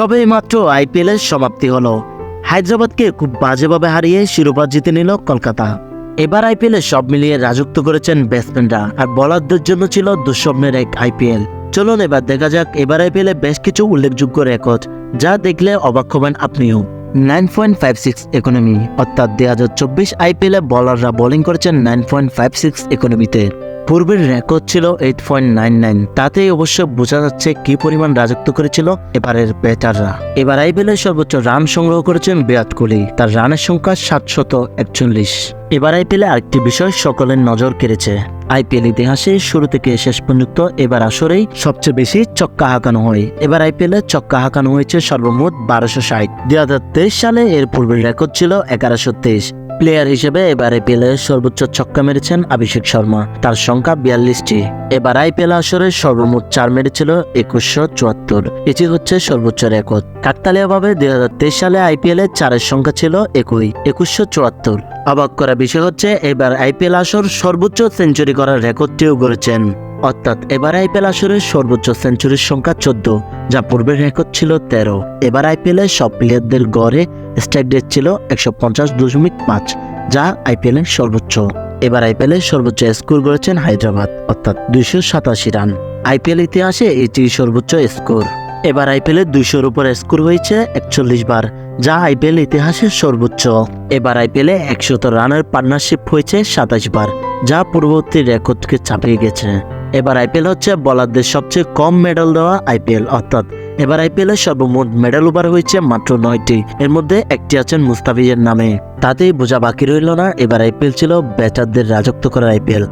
সবেই মাত্র আইপিএল এর সমাপ্তি হলো। হায়দ্রাবাদকে খুব বাজেভাবে হারিয়ে শিরোপা জিতে নিল কলকাতা। এবার আইপিএল সব মিলিয়ে রাজত্ব করেছেন ব্যাটসম্যানরা আর বলারদের জন্য ছিল দুঃস্বপ্নের এক আইপিএল। চলুন এবার দেখা যাক এবার আইপিএল বেশ কিছু উল্লেখযোগ্য রেকর্ড, যা দেখলে অবাক হবেন আপনিও। Nine point five six economy, অর্থাৎ দুই হাজার চব্বিশ আইপিএল বলাররা বোলিং করেছেন নাইন পয়েন্ট ফাইভ সিক্স ইকোনমিতে। পূর্বের রেকর্ড ছিল এইট পয়েন্ট নাইন নাইন তাতেই অবশ্য বোঝা যাচ্ছে কি পরিমাণ রাজত্ব করেছিল এবারের ব্যাটাররা এবার আইপিএলের সর্বোচ্চ রান সংগ্রহ করেছেন বিরাট কোহলি। তার রানের সংখ্যা সাতশত একচল্লিশ। এবার আইপিএলে আরেকটি বিষয় সকলের নজর কেড়েছে। আইপিএল ইতিহাসে শুরু থেকে শেষ পর্যন্ত এবার আসরেই সবচেয়ে বেশি চক্কা হাঁকানো হয়। এবার আইপিএল চক্কা হাঁকানো হয়েছে সর্বমোট বারোশো ষাট। দুই হাজার তেইশ সালে এর পূর্বের রেকর্ড ছিল এগারোশো তেইশ। প্লেয়ার হিসেবে এবার আইপিএল সর্বোচ্চ ছক্কা মেরেছেন অভিষেক শর্মা। তার সংখ্যা বিয়াল্লিশটি। এবার আইপিএল আসরে সর্বমোট চার মেরেছিল একুশশো চুয়াত্তর। এটি হচ্ছে সর্বোচ্চ রেকর্ড। কাকতালীয়ভাবে দুই হাজার তেইশ সালে আইপিএল এর চারের সংখ্যা ছিল একই, একুশশো চুয়াত্তর। অবাক করা বিষয় হচ্ছে, এবার আইপিএল আসর সর্বোচ্চ সেঞ্চুরি করার রেকর্ডটিও গড়েছেন। অর্থাৎ এবার আইপিএল আসরের সর্বোচ্চ সেঞ্চুরির সংখ্যা চোদ্দ, যা পূর্বের রেকর্ড ছিল তেরো। এবার আইপিএল সব প্লেয়ারদের গড়ে স্ট্রাইক রেট ছিল একশো পঞ্চাশ দশমিক পাঁচ, যা আইপিএল এর সর্বোচ্চ। এবার আইপিএল সর্বোচ্চ স্কোর করেছেন হায়দ্রাবাদ, অর্থাৎ দুইশো সাতাশি রান। আইপিএল ইতিহাসে এটি সর্বোচ্চ স্কোর। এবার আইপিএল দুইশোর উপর স্কোর হয়েছে একচল্লিশ বার, যা আইপিএল ইতিহাসের সর্বোচ্চ। এবার আইপিএল একশত রানের পার্টনারশিপ হয়েছে সাতাশ বার, যা পূর্ববর্তী রেকর্ডকে চাপিয়ে গেছে। এবার আইপিএল হচ্ছে বলারদের সবচেয়ে কম মেডেল দেওয়া আইপিএল, অর্থাৎ এবার আইপিএল সর্বমোট মেডেল ওভার হয়েছে মাত্র নয়টি। এর মধ্যে একটি আছেন মুস্তাফিজের নামে। তাতেই বোঝা বাকি রইল না, এবার আইপিএল ছিল ব্যাটারদের রাজত্ব করার আইপিএল।